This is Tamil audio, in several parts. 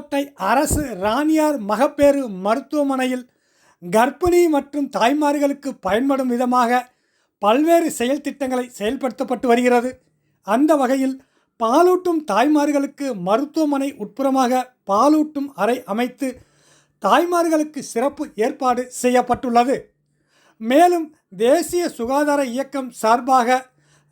புதுக்கோட்டை அரசு ராணியார் மகப்பேறு மருத்துவமனையில் கர்ப்பிணி மற்றும் தாய்மார்களுக்கு பயன்படும் விதமாக பல்வேறு செயல் திட்டங்களை செயல்படுத்தப்பட்டு வருகிறது. அந்த வகையில் பாலூட்டும் தாய்மார்களுக்கு மருத்துவமனை உட்புறமாக பாலூட்டும் அறை அமைத்து தாய்மார்களுக்கு சிறப்பு ஏற்பாடு செய்யப்பட்டுள்ளது. மேலும் தேசிய சுகாதார இயக்கம் சார்பாக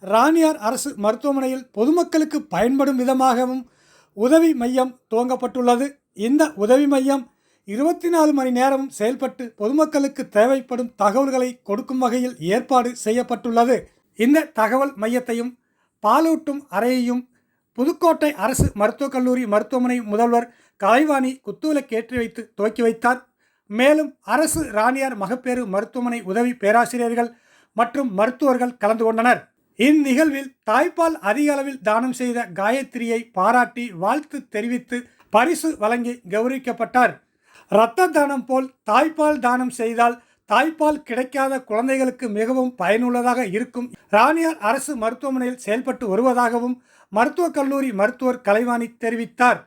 ராணியார் அரசு மருத்துவமனையில் பொதுமக்களுக்கு பயன்படும் விதமாகவும் உதவி மையம் துவங்கப்பட்டுள்ளது. இந்த உதவி மையம் இருபத்தி நாலு மணி நேரமும் செயல்பட்டு பொதுமக்களுக்கு தேவைப்படும் தகவல்களை கொடுக்கும் வகையில் ஏற்பாடு செய்யப்பட்டுள்ளது. இந்த தகவல் மையத்தையும் பாலூட்டும் அறையையும் புதுக்கோட்டை அரசு மருத்துவக் கல்லூரி மருத்துவமனை முதல்வர் கலைவாணி குத்தூலக்கு ஏற்றி வைத்து துவக்கி வைத்தார். மேலும் அரசு ராணியார் மகப்பேறு மருத்துவமனை உதவி பேராசிரியர்கள் மற்றும் மருத்துவர்கள் கலந்து கொண்டனர். இந்நிகழ்வில் தாய்ப்பால் அதிக அளவில் தானம் செய்த காயத்ரியை பாராட்டி வாழ்த்து தெரிவித்து பரிசு வழங்கி கௌரவிக்கப்பட்டார். இரத்த தானம் போல் தாய்ப்பால் தானம் செய்தால் தாய்ப்பால் கிடைக்காத குழந்தைகளுக்கு மிகவும் பயனுள்ளதாக இருக்கும். ராணியார் அரசு மருத்துவமனையில் செயல்பட்டு வருவதாகவும் மருத்துவக் கல்லூரி மருத்துவர் கலைவாணி தெரிவித்தார்.